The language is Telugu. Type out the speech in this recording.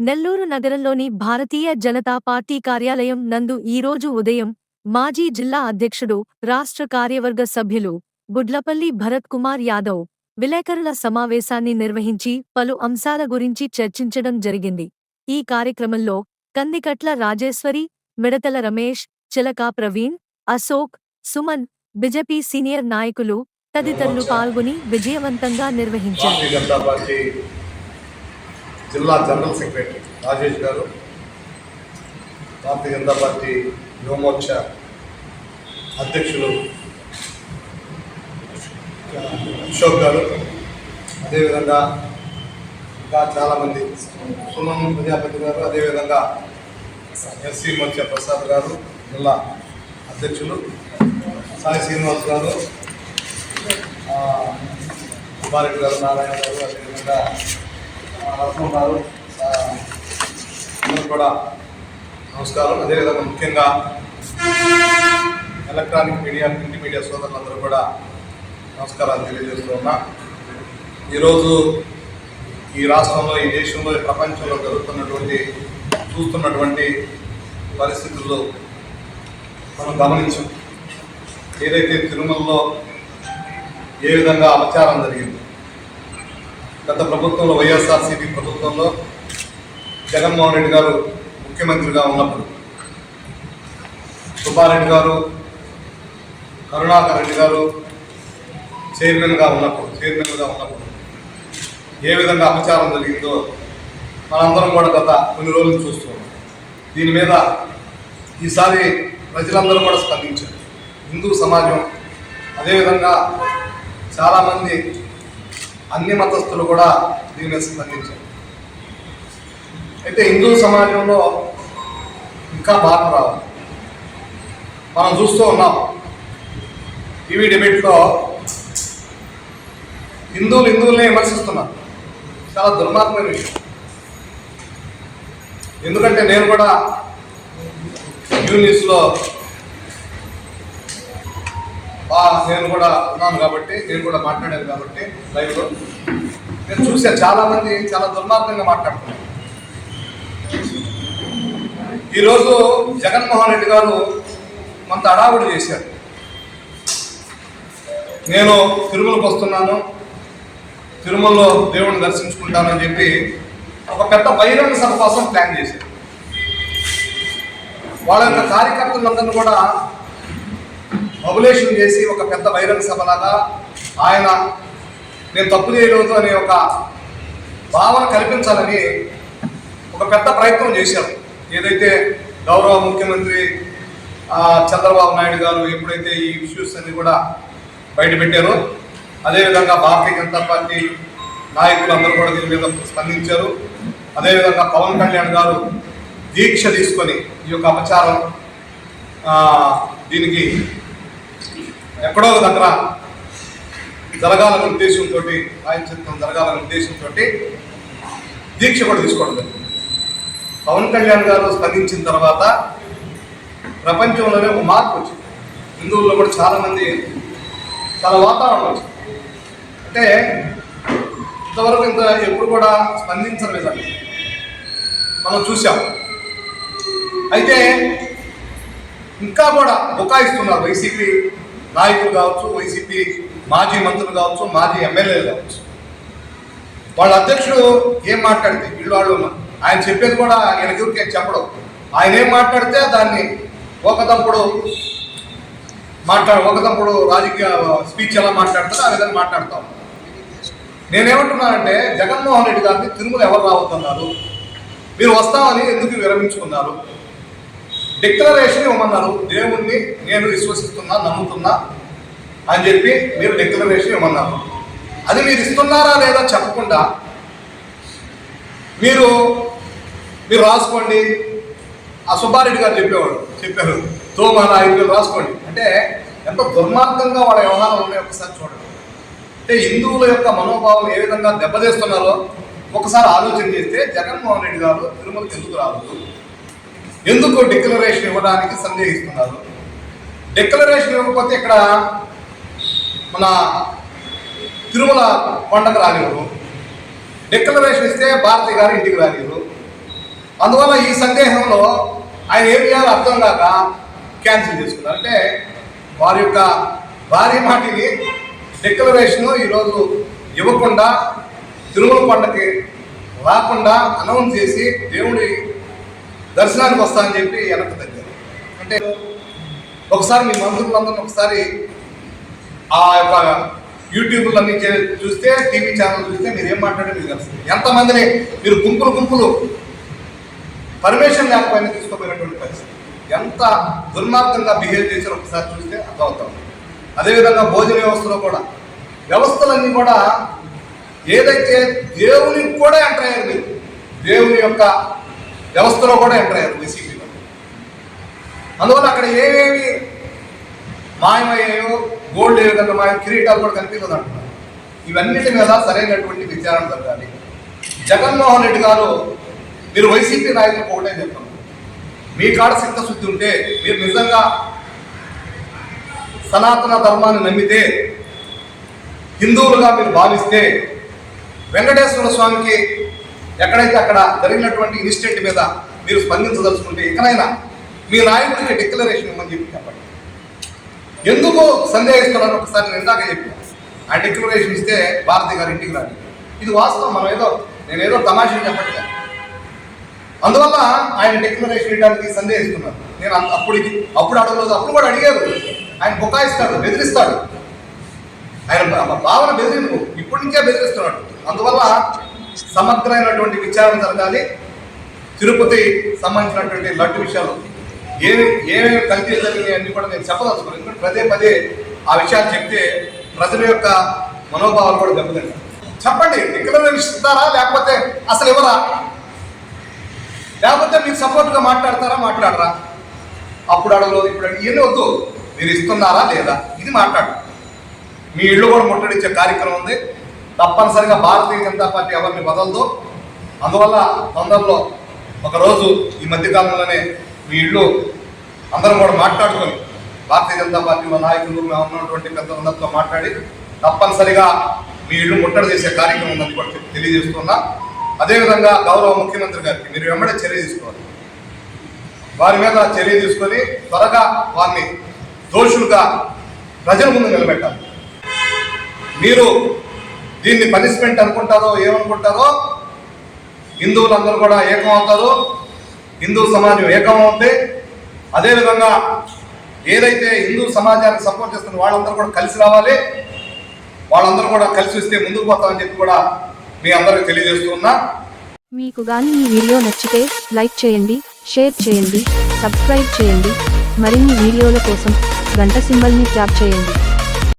నెల్లూరు నగరంలోని భారతీయ జనతా పార్టీ కార్యాలయం నందు ఈరోజు ఉదయం మాజీ జిల్లా అధ్యక్షుడు రాష్ట్ర కార్యవర్గ సభ్యులు గుడ్లపల్లి భరత్ కుమార్ యాదవ్ విలేకరుల సమావేశాన్ని నిర్వహించి పలు అంశాల గురించి చర్చించడం జరిగింది. ఈ కార్యక్రమంలో కందికట్ల రాజేశ్వరి మిడతల రమేష్ చిలకా ప్రవీణ్ అశోక్ సుమన్ బిజెపి సీనియర్ నాయకులు తదితరులు పాల్గొని విజయవంతంగా నిర్వహించారు. జిల్లా జనరల్ సెక్రటరీ రాజేష్ గారు భారతీయ జనతా పార్టీ యువమోర్చ అధ్యక్షులు అశోక్ గారు. అదేవిధంగా ఇంకా చాలామంది సుమన్ ప్రజాపతి గారు అదేవిధంగా ఎస్సీ మోర్చా ప్రసాద్ గారు జిల్లా అధ్యక్షులు సాయి శ్రీనివాస్ గారు కుమారెడ్డి గారు నారాయణ గారు అదేవిధంగా ఆ, గారు అందరూ కూడా నమస్కారం. అదేవిధంగా ముఖ్యంగా ఎలక్ట్రానిక్ మీడియా ప్రింట్ మీడియా సోదరులందరూ కూడా నమస్కారాలు తెలియజేస్తూ ఉన్నా. ఈరోజు ఈ రాష్ట్రంలో ఈ దేశంలో ఈ ప్రపంచంలో జరుగుతున్నటువంటి చూస్తున్నటువంటి పరిస్థితుల్లో మనం గమనించాం. ఏదైతే తిరుమలలో ఏ విధంగా అపచారం జరిగింది గత ప్రభుత్వంలో వైఎస్ఆర్సీపీ ప్రభుత్వంలో జగన్మోహన్ రెడ్డి గారు ముఖ్యమంత్రిగా ఉన్నప్పుడు సుబ్బారెడ్డి గారు కరుణాకర్ రెడ్డి గారు చైర్మన్గా ఉన్నప్పుడు చైర్మన్గా ఉన్నప్పుడు ఏ విధంగా అపచారం జరిగిందో మనందరం కూడా గత కొన్ని రోజులు చూస్తున్నాం. దీని మీద ఈసారి ప్రజలందరూ కూడా స్పందించారు. హిందూ సమాజం అదేవిధంగా చాలామంది అన్ని మతస్థులు కూడా దీని స్పందించారు. అయితే హిందూ సమాజంలో ఇంకా మార్పు రావాలి. మనం చూస్తూ ఉన్నాం. టీవీ డిబేట్లో హిందువులు హిందువులనే విమర్శిస్తున్నారు. చాలా దుర్మార్గమైన విషయం. ఎందుకంటే నేను కూడా న్యూస్లో నేను కూడా ఉన్నాను కాబట్టి నేను కూడా మాట్లాడాను కాబట్టి లైవ్లో. నేను చూసా చాలా మంది చాలా దుర్మార్గంగా మాట్లాడుతున్నారు. ఈరోజు జగన్మోహన్ రెడ్డి గారు కొంత అడావుడు చేశారు. నేను తిరుమలకు వస్తున్నాను. తిరుమలలో దేవుడిని దర్శించుకుంటానని చెప్పి ఒక పెద్ద బహిరంగ సభ కోసం ప్లాన్ చేశారు. వాళ్ళ యొక్క కార్యకర్తలందరినీ కూడా మొబులేషన్ చేసి ఒక పెద్ద బహిరంగ సభలాగా ఆయన నేను తప్పు చేయలేదు అనే ఒక భావన కల్పించాలని ఒక పెద్ద ప్రయత్నం చేశారు ఏదైతే గౌరవ ముఖ్యమంత్రి చంద్రబాబు నాయుడు గారు ఎప్పుడైతే ఈ ఇష్యూస్ అన్ని కూడా బయటపెట్టారో అదేవిధంగా భారతీయ జనతా పార్టీ నాయకులు అందరూ కూడా దీని మీద స్పందించారు. అదేవిధంగా పవన్ కళ్యాణ్ గారు దీక్ష తీసుకొని ఈ యొక్క అపచారం దీనికి ఎక్కడో దగ్గర జరగాలనే ఉద్దేశంతో ఆయన చిత్తం జరగాలనే ఉద్దేశంతో దీక్ష కూడా తీసుకోవడం జరిగింది. పవన్ కళ్యాణ్ గారు స్పందించిన తర్వాత ప్రపంచంలోనే ఒక మార్పు వచ్చింది. హిందువుల్లో కూడా చాలామంది చాలా వాతావరణం వచ్చింది. అంటే ఇంతవరకు ఇంత ఎప్పుడు కూడా స్పందించలేదండి. మనం చూసాం. అయితే ఇంకా కూడా బుకాయిస్తున్నారు వైసీపీ నాయకులు కావచ్చు వైసీపీ మాజీ మంత్రులు కావచ్చు మాజీ ఎమ్మెల్యేలు కావచ్చు. వాళ్ళ అధ్యక్షుడు ఏం మాట్లాడితే వీళ్ళు వాళ్ళు ఆయన చెప్పేది కూడా ఆయన ఎవరికి చెప్పడం. ఆయన ఏం మాట్లాడితే దాన్ని ఒకదంపుడు మాట్లాడు ఒకదంపుడు రాజకీయ స్పీచ్ ఎలా మాట్లాడతారో ఆ విధంగా మాట్లాడతాం. నేనేమంటున్నానంటే జగన్మోహన్ రెడ్డి గారిని తిరుమల ఎవరు రావద్దన్నారు? మీరు వస్తామని ఎందుకు విరమించుకున్నారు? డిక్లరేషన్ ఇవ్వమన్నారు. దేవుణ్ణి నేను విశ్వసిస్తున్నా నమ్ముతున్నా. అని చెప్పి మీరు డిక్లరేషన్ ఇవ్వమన్నారు. అది మీరు ఇస్తున్నారా లేదా చెప్పకుండా మీరు మీరు రాసుకోండి. ఆ సుబ్బారెడ్డి గారు చెప్పేవాడు చెప్పారు. తోమాల ఐదు వేలు రాసుకోండి. అంటే ఎంత దుర్మార్గంగా వాళ్ళ వ్యవహారాలు ఉన్నాయో ఒకసారి చూడండి. అంటే హిందువుల యొక్క మనోభావం ఏ విధంగా దెబ్బతీస్తున్నారో ఒకసారి ఆలోచన చేస్తే జగన్మోహన్ రెడ్డి గారు తిరుమలకి ఎందుకు రావద్దు ఎందుకు డిక్లరేషన్ ఇవ్వడానికి సందేహిస్తున్నారు? డిక్లరేషన్ ఇవ్వకపోతే ఇక్కడ మన తిరుమల కొండకు రానివ్వరు డిక్లరేషన్ ఇస్తే భారతి గారు ఇంటికి రానివ్వరు అందువల్ల ఈ సందేహంలో ఆయన ఏం చేయాలో అర్థం కాక క్యాన్సిల్ చేసుకున్నారు. అంటే వారి యొక్క భారీ మాటిని డిక్లరేషన్ ఈరోజు ఇవ్వకుండా తిరుమల కొండకి రాకుండా అనౌన్స్ చేసి దేవుడి దర్శనానికి వస్తానని చెప్పి వెనక్కి తగ్గారు. అంటే ఒకసారి మీ మంత్రులందరినీ ఒకసారి ఆ యొక్క యూట్యూబ్లన్నీ చే- చూస్తే టీవీ ఛానల్ చూస్తే మీరు ఏం మాట్లాడే మీకు తెలుస్తుంది ఎంతమందిని మీరు గుంపులు గుంపులు పర్మిషన్ లేకపోయినా తీసుకోపోయినటువంటి పరిస్థితి. ఎంత దుర్మార్గంగా బిహేవ్ చేశారో ఒకసారి చూస్తే అర్థమవుతాం అదేవిధంగా భోజన వ్యవస్థలో కూడా. వ్యవస్థలన్నీ కూడా ఏదైతే దేవునికి కూడా ఎంటర్ అయ్యారు మీరు దేవుని యొక్క వ్యవస్థలో కూడా ఎంటర్ అయ్యారు వైసీపీలో అందువల్ల అక్కడ ఏమేమి మాయమయ్యాయో గోల్డ్ ఏ విధంగా మాయ కిరీటాలు కూడా కనిపిస్తుంది అంటున్నారు ఇవన్నిటి మీద సరైనటువంటి విచారణ జరగాలి. జగన్మోహన్ రెడ్డి గారు మీరు వైసీపీ నాయకులకు ఒకటే చెప్తాను మీ కాడ సిద్ధశుద్ధి ఉంటే మీరు నిజంగా సనాతన ధర్మాన్ని నమ్మితే హిందువులుగా మీరు భావిస్తే వెంకటేశ్వర స్వామికి ఎక్కడైతే అక్కడ జరిగినటువంటి ఇన్సిడెంట్ మీద మీరు స్పందించదలుచుకుంటే ఇకనైనా మీ నాయకుడికి డిక్లరేషన్ ఇవ్వమని చెప్పి చెప్పండి. ఎందుకు సందేహిస్తున్నారు ఒకసారి నేను ఇందాక చెప్పాను. ఆ డిక్లరేషన్ ఇస్తే భారతి గారి ఇంటికి రాని ఇది వాస్తవం మనం ఏదో నేను ఏదో తమాషా చెప్పట్లేదు. అందువల్ల ఆయన డిక్లరేషన్ ఇవ్వడానికి సందేహిస్తున్నారు. నేను అంత- అప్పుడు అప్పుడు అడగలేదు అప్పుడు కూడా అడిగారు. ఆయన బుకాయిస్తాడు బెదిరిస్తాడు. ఆయన భావన బెదిరింపు ఇప్పటి నుంచే బెదిరిస్తున్నాడు. అందువల్ల సమగ్రమైనటువంటి విచారణ జరగాలి. తిరుపతి సంబంధించినటువంటి లడ్డు విషయాలు ఏ ఏమేమి కల్తీ జరిగినాయి అన్ని కూడా నేను చెప్పదలుచుకోను. ఎందుకంటే పదే పదే ఆ విషయాలు చెప్తే ప్రజల యొక్క మనోభావాలు కూడా దెబ్బతింటాయి. చెప్పండి డిక్లరేషన్ ఇస్తారా? లేకపోతే అసలు ఇవ్వరా? లేకపోతే మీకు సపోర్ట్గా మాట్లాడతారా? మాట్లాడరా? అప్పుడు అడగలేదు ఇప్పుడు ఇవన్నీ వద్దు. మీరు ఇస్తున్నారా లేదా? ఇది మాట్లాడు. మీ ఇల్లు కూడా ముట్టడించే కార్యక్రమం ఉంది. తప్పనిసరిగా భారతీయ జనతా పార్టీ ఎవరిని వదలదు. అందువల్ల తొందరలో ఒకరోజు ఈ మధ్యకాలంలోనే మీ అందరం కూడా మాట్లాడుకొని భారతీయ జనతా పార్టీలో నాయకులు మేము ఉన్నటువంటి పెద్దలందరితో మాట్లాడి తప్పనిసరిగా మీ ఇల్లు ముట్టడి చేసే కార్యక్రమం ఉందని కూడా చెప్పి తెలియజేస్తున్నా. అదేవిధంగా గౌరవ ముఖ్యమంత్రి గారికి మీరు వెంబడే చర్య తీసుకోవాలి. వారి మీద చర్య తీసుకొని త్వరగా వారిని దోషులుగా ప్రజల ముందు నిలబెట్టాలి. మీరు దీన్ని పనిష్మెంట్ అనుకుంటారో ఏమనుకుంటారో హిందువులందరూ కూడా ఏకం హిందూ సమాజం ఏకమవుతే ఉంది. అదేవిధంగా ఏదైతే హిందూ సమాజానికి సపోర్ట్ చేస్తున్న వాళ్ళందరూ కూడా కలిసి రావాలి. వాళ్ళందరూ కూడా కలిసి వస్తే ముందుకు పోతామని చెప్పి కూడా మీ తెలియజేస్తూ తెలియజేస్తున్నా మీకు గాని ఈ వీడియో నచ్చితే లైక్ చేయండి షేర్ చేయండి సబ్స్క్రైబ్ చేయండి. మరిన్ని వీడియోల కోసం గంట సింబల్ని ట్యాప్ చేయండి.